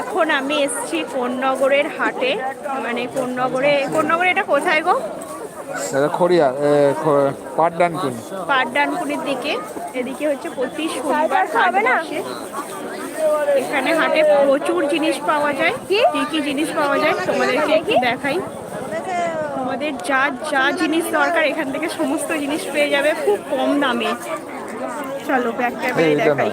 এখন আমি এসেছি কোন্নগরের হাটে। মানে কোন্নগরে কোন্নগরে এটা কোথায় গো? খড়িয়া পাটডানকুন। পাটডানকুনির দিকে। এদিকে হচ্ছে প্রতি শনিবার হাট বসে এখানে হাটে প্রচুর জিনিস পাওয়া যায়। কি? কি জিনিস পাওয়া যায় তোমাদেরকে একটু দেখাই। তোমাদের যা যা জিনিস দরকার এখান থেকে সমস্ত জিনিস পেয়ে যাবে খুব কম দামে। চলো ব্যাগ ক্যামেরায় দেখাই।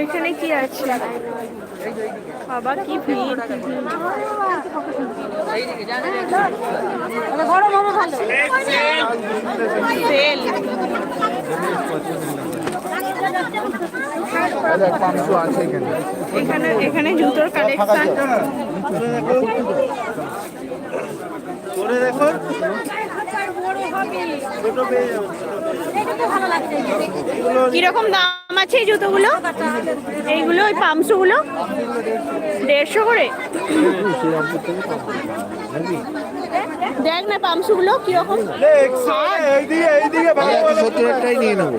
এখানে কি আছে? বাবা কি ভিড়? এখানে এখানে জুতোর কালেকশন করে দেখো। কীরকম দাম আছে এই জুতোগুলো? এইগুলো, ওই পামসুগুলো? দেড়শো করে? দেখ না পামসুগুলো কীরকম। নিয়ে নেব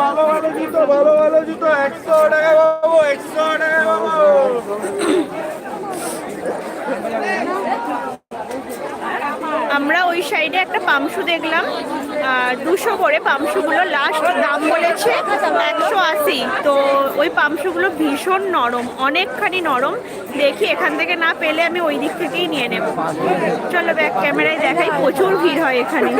ভালো ভালো জুতো ভালো ভালো জুতো একশো টাকা পাবো, একশো টাকা পাবো আমরা সাইডে একটা পামসু দেখলাম। দুশো করে পামসুগুলো লাস্ট দাম বলেছে একশো আশি। তো ওই পামসুগুলো ভীষণ নরম, অনেকখানি নরম। দেখি এখান থেকে না পেলে আমি ওই দিক থেকেই নিয়ে নেব। চলো ব্যাক ক্যামেরায় দেখাই, প্রচুর ভিড় হয় এখানে।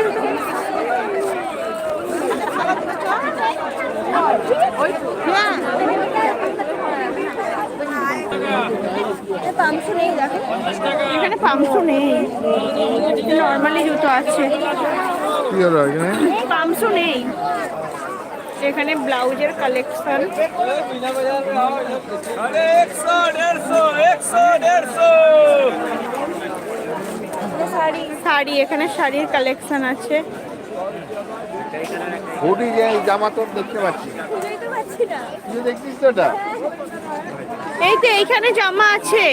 এখানে পামসু নেই নর্মালি জুতো আছে। কি হলো এখানে? পামসু নেই। এখানে ব্লাউজের কালেকশন শাড়ি। এখানে শাড়ির কালেকশন আছে। হুডি যে জামা তোর দেখতে পাচ্ছি। তুই দেখছিস তো এটা? এই তো এইখানে জামা আছে।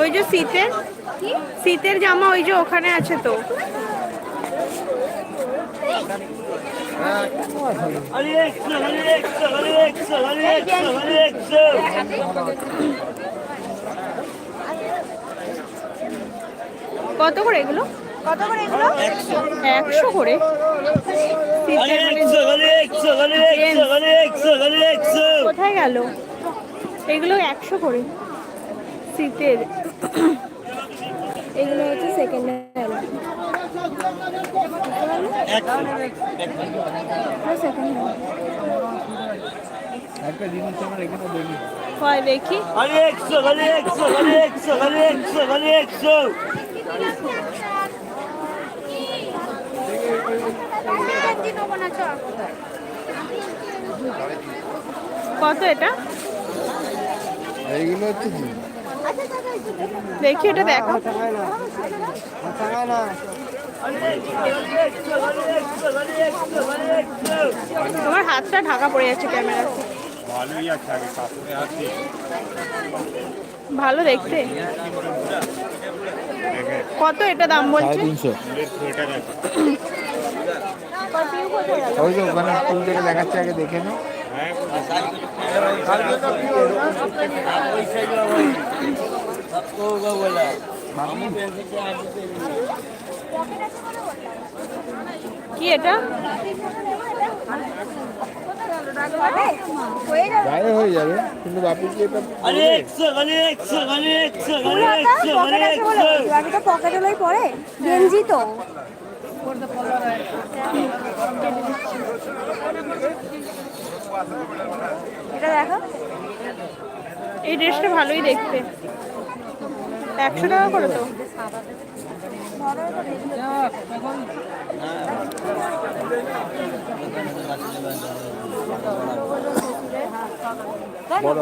ওই যে শীতের শীতের জামা ওই যে ওখানে আছে তো। কত করে এগুলো? কত করে এগুলো? একশো। করে? মানে কোথায় গেল? এগুলো একশো করে। শীতের। এগুলো হচ্ছে সেকেন্ড হ্যান্ড দেখি। কত এটা? এইগুলো হচ্ছে কি? দেখি এটা দেখো তোমার হাতটা ঢাকা পড়ে যাচ্ছে ক্যামেরা ভালো দেখতে। কত এটা দাম বলছে? ওই ওখানে ফুল থেকে দেখাচ্ছে আগে দেখে নো কি এটা? হয়ে যাবে হয়ে যাবে কিন্তু বাপি কি এটা বাকি তো পকেট হলেই পরে গেঞ্জি তো। এটা দেখো। এই ড্রেসটা ভালোই দেখতে। একশো টাকা করে তো। বড়